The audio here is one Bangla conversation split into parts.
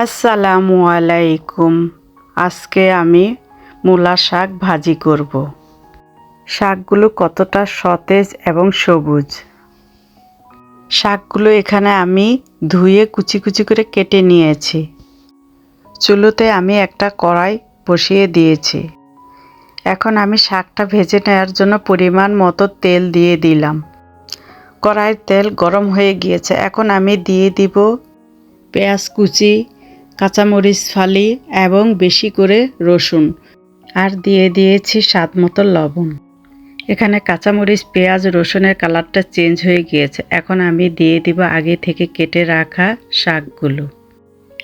আসসালামু আলাইকুম। আজকে আমি মূলা শাক ভাজি করব। শাকগুলো কতটা সতেজ এবং সবুজ। শাকগুলো এখানে আমি ধুয়ে কুচি কুচি করে কেটে নিয়েছি। চুলোতে আমি একটা কড়াই বসিয়ে দিয়েছি। এখন আমি শাকটা ভেজে নেওয়ার জন্য পরিমাণ মতো তেল দিয়ে দিলাম। কড়াইয়ের তেল গরম হয়ে গিয়েছে। এখন আমি দিয়ে দিব পেঁয়াজ কুচি কাঁচামরিচ, ফালি এবং বেশি করে রসুন। আর দিয়ে দিয়েছি স্বাদ মতো লবণ। এখানে কাঁচামরিচ, পেঁয়াজ, রসুনের কালারটা চেঞ্জ হয়ে গিয়েছে। এখন আমি দিয়ে দিব আগে থেকে কেটে রাখা শাকগুলো।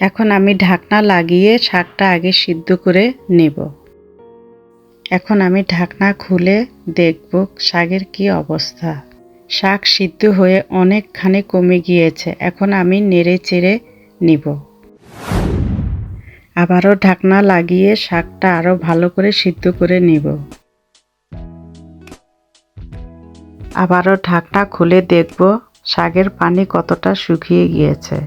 এখন আমি ঢাকনা লাগিয়ে শাকটা আগে সিদ্ধ করে নেব। এখন আমি ঢাকনা খুলে দেখব শাকের কি অবস্থা। শাক সিদ্ধ হয়ে অনেকখানি কমে গিয়েছে। এখন আমি নেড়ে চেড়ে নিব। আবারও ঢাকনা লাগিয়ে শাকটা আরও ভালো করে সিদ্ধ করে নিব। আবারও ঢাকনা খুলে দেখব শাকের পানি কতটা শুকিয়ে গিয়েছে।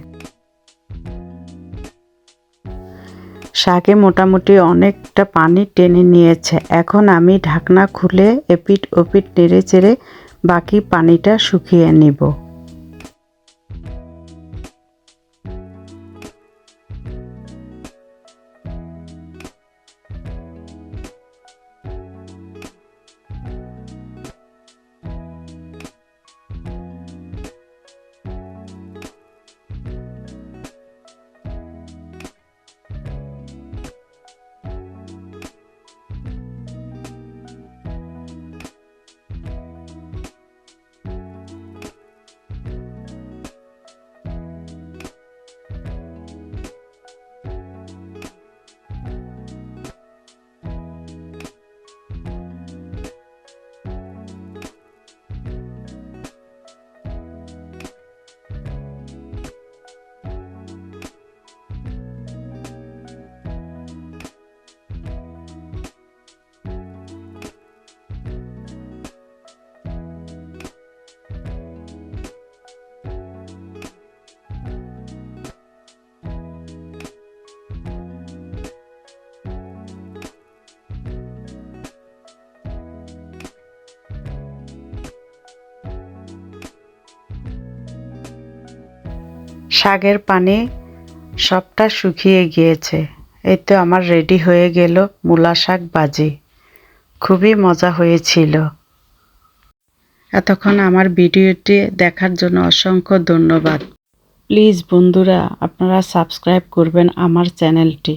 শাকে মোটামুটি অনেকটা পানি টেনে নিয়েছে। এখন আমি ঢাকনা খুলে এপিট ওপিট নেড়ে চেড়ে বাকি পানিটা শুকিয়ে নিব। শাকের পানি সবটা শুকিয়ে গিয়েছে। এই তো আমার রেডি হয়ে গেল মূলা শাক বাজি খুবই মজা হয়েছিল। এতক্ষণ আমার ভিডিওটি দেখার জন্য অসংখ্য ধন্যবাদ। প্লিজ বন্ধুরা, আপনারা সাবস্ক্রাইব করবেন আমার চ্যানেলটি।